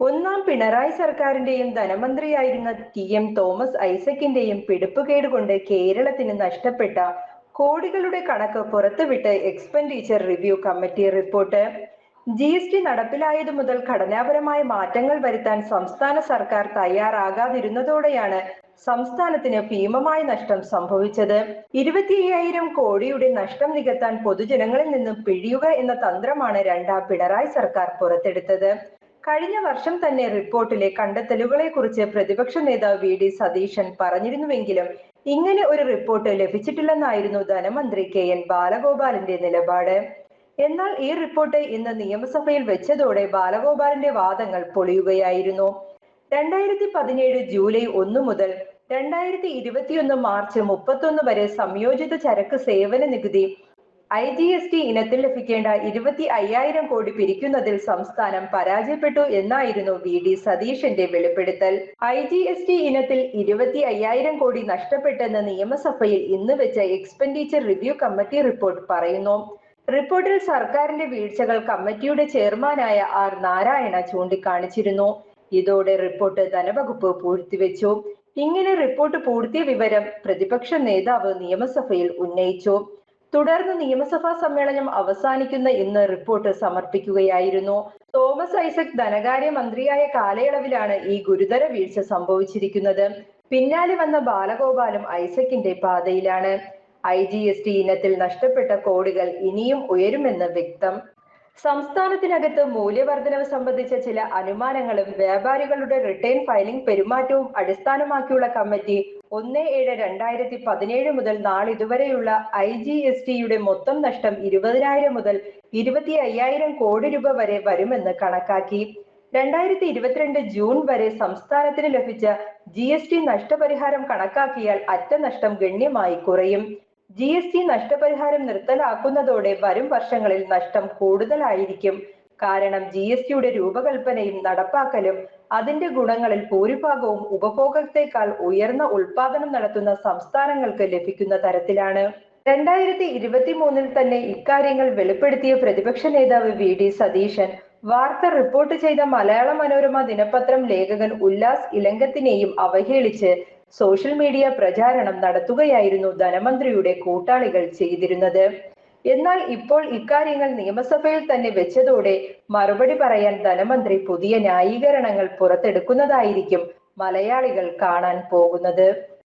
ഒന്നാം പിണറായി സർക്കാരിന്റെയും ധനമന്ത്രിയായിരുന്ന ടി എം തോമസ് ഐസക്കിന്റെയും പിടിപ്പുകേട് കൊണ്ട് കേരളത്തിന് നഷ്ടപ്പെട്ട കോടികളുടെ കണക്ക് പുറത്തുവിട്ട് expenditure review committee report. G S T നടപ്പിലായതു മുതൽ ഘടനാപരമായ മാറ്റങ്ങൾ വരുത്താൻ സംസ്ഥാന സർക്കാർ തയ്യാറാകാതിരുന്നതോടെയാണ് സംസ്ഥാനത്തിന് ഭീമമായ നഷ്ടം സംഭവിച്ചത്. ഇരുപത്തി അയ്യായിരം കോടിയുടെ നഷ്ടം നികത്താൻ പൊതുജനങ്ങളിൽ നിന്നും പിഴിയുക എന്ന തന്ത്രമാണ് രണ്ടാം പിണറായി സർക്കാർ പുറത്തെടുത്തത്. കഴിഞ്ഞ വർഷം തന്നെ റിപ്പോർട്ടിലെ കണ്ടെത്തലുകളെ കുറിച്ച് പ്രതിപക്ഷ നേതാവ് വി ഡി സതീശൻ പറഞ്ഞിരുന്നുവെങ്കിലും ഇങ്ങനെ ഒരു റിപ്പോർട്ട് ലഭിച്ചിട്ടില്ലെന്നായിരുന്നു ധനമന്ത്രി കെ എൻ ബാലഗോപാലിന്റെ നിലപാട്. എന്നാൽ ഈ റിപ്പോർട്ട് ഇന്ന് നിയമസഭയിൽ വെച്ചതോടെ ബാലഗോപാലിന്റെ വാദങ്ങൾ പൊളിയുകയായിരുന്നു. രണ്ടായിരത്തി പതിനേഴ് ജൂലൈ ഒന്ന് മുതൽ രണ്ടായിരത്തി ഇരുപത്തിയൊന്ന് മാർച്ച് മുപ്പത്തൊന്ന് വരെ സംയോജിത ചരക്ക് സേവന നികുതി ഐ ജി എസ് ടി ഇനത്തിൽ ലഭിക്കേണ്ട ഇരുപത്തി അയ്യായിരം കോടി പിരിക്കുന്നതിൽ സംസ്ഥാനം പരാജയപ്പെട്ടു എന്നായിരുന്നു വി ഡി സതീഷിന്റെ വെളിപ്പെടുത്തൽ. ഐ ജി എസ് ടി ഇനത്തിൽ ഇരുപത്തി അയ്യായിരം കോടി നഷ്ടപ്പെട്ടെന്ന് നിയമസഭയിൽ ഇന്ന് വെച്ച എക്സ്പെൻഡിച്ചർ റിവ്യൂ കമ്മിറ്റി റിപ്പോർട്ട് പറയുന്നു. റിപ്പോർട്ടിൽ സർക്കാരിന്റെ വീഴ്ചകൾ കമ്മിറ്റിയുടെ ചെയർമാനായ ആർ നാരായണ ചൂണ്ടിക്കാണിച്ചിരുന്നു. ഇതോടെ റിപ്പോർട്ട് ധനവകുപ്പ് പൂഴ്ത്തിവെച്ചു. ഇങ്ങനെ റിപ്പോർട്ട് പൂഴ്ത്തിയ വിവരം പ്രതിപക്ഷ നേതാവ് നിയമസഭയിൽ ഉന്നയിച്ചു. തുടർന്ന് നിയമസഭാ സമ്മേളനം അവസാനിക്കുന്ന ഇന്ന് റിപ്പോർട്ട് സമർപ്പിക്കുകയായിരുന്നു. തോമസ് ഐസക് ധനകാര്യ മന്ത്രിയായ കാലയളവിലാണ് ഈ ഗുരുതര വീഴ്ച സംഭവിച്ചിരിക്കുന്നത്. പിന്നാലെ വന്ന ബാലഗോപാലും ഐസക്കിന്റെ പാതയിലാണ്. ഐ ജി എസ് ടി ഇനത്തിൽ നഷ്ടപ്പെട്ട കോടികൾ ഇനിയും ഉയരുമെന്ന് വ്യക്തം. സംസ്ഥാനത്തിനകത്ത് മൂല്യവർദ്ധനവ് സംബന്ധിച്ച ചില അനുമാനങ്ങളും വ്യാപാരികളുടെ റിട്ടേൺ ഫയലിംഗ് പെരുമാറ്റവും അടിസ്ഥാനമാക്കിയുള്ള കമ്മിറ്റി ഒന്ന് ഏഴ് രണ്ടായിരത്തി പതിനേഴ് മുതൽ നാളിതുവരെയുള്ള ഐ ജി എസ് ടിയുടെ മൊത്തം നഷ്ടം ഇരുപതിനായിരം മുതൽ ഇരുപത്തി അയ്യായിരം കോടി രൂപ വരെ വരുമെന്ന് കണക്കാക്കി. രണ്ടായിരത്തി ഇരുപത്തിരണ്ട് ജൂൺ വരെ സംസ്ഥാനത്തിന് ലഭിച്ച ജി എസ് ടി നഷ്ടപരിഹാരം കണക്കാക്കിയാൽ അറ്റ നഷ്ടം ഗണ്യമായി കുറയും. ജി എസ് ടി നഷ്ടപരിഹാരം നിർത്തലാക്കുന്നതോടെ വരും വർഷങ്ങളിൽ നഷ്ടം കൂടുതലായിരിക്കും. കാരണം ജി എസ് ടിയുടെ രൂപകൽപ്പനയും നടപ്പാക്കലും അതിന്റെ ഗുണങ്ങളിൽ ഭൂരിഭാഗവും ഉപഭോഗത്തെക്കാൾ ഉയർന്ന ഉൽപാദനം നടത്തുന്ന സംസ്ഥാനങ്ങൾക്ക് ലഭിക്കുന്ന തരത്തിലാണ്. രണ്ടായിരത്തി ഇരുപത്തി മൂന്നിൽ തന്നെ ഇക്കാര്യങ്ങൾ വെളിപ്പെടുത്തിയ പ്രതിപക്ഷ നേതാവ് വി ഡി സതീശൻ വാർത്ത റിപ്പോർട്ട് ചെയ്ത മലയാള മനോരമ ദിനപത്രം ലേഖകൻ ഉല്ലാസ് ഇലങ്കത്തിനെയും അവഹേളിച്ച് സോഷ്യൽ മീഡിയ പ്രചാരണം നടത്തുകയായിരുന്നു ധനമന്ത്രിയുടെ കൂട്ടാളികൾ ചെയ്തിരുന്നത്. എന്നാൽ ഇപ്പോൾ ഇക്കാര്യങ്ങൾ നിയമസഭയിൽ തന്നെ വെച്ചതോടെ മറുപടി പറയാൻ ധനമന്ത്രി പുതിയ ന്യായീകരണങ്ങൾ പുറത്തെടുക്കുന്നതായിരിക്കും മലയാളികൾ കാണാൻ പോകുന്നത്.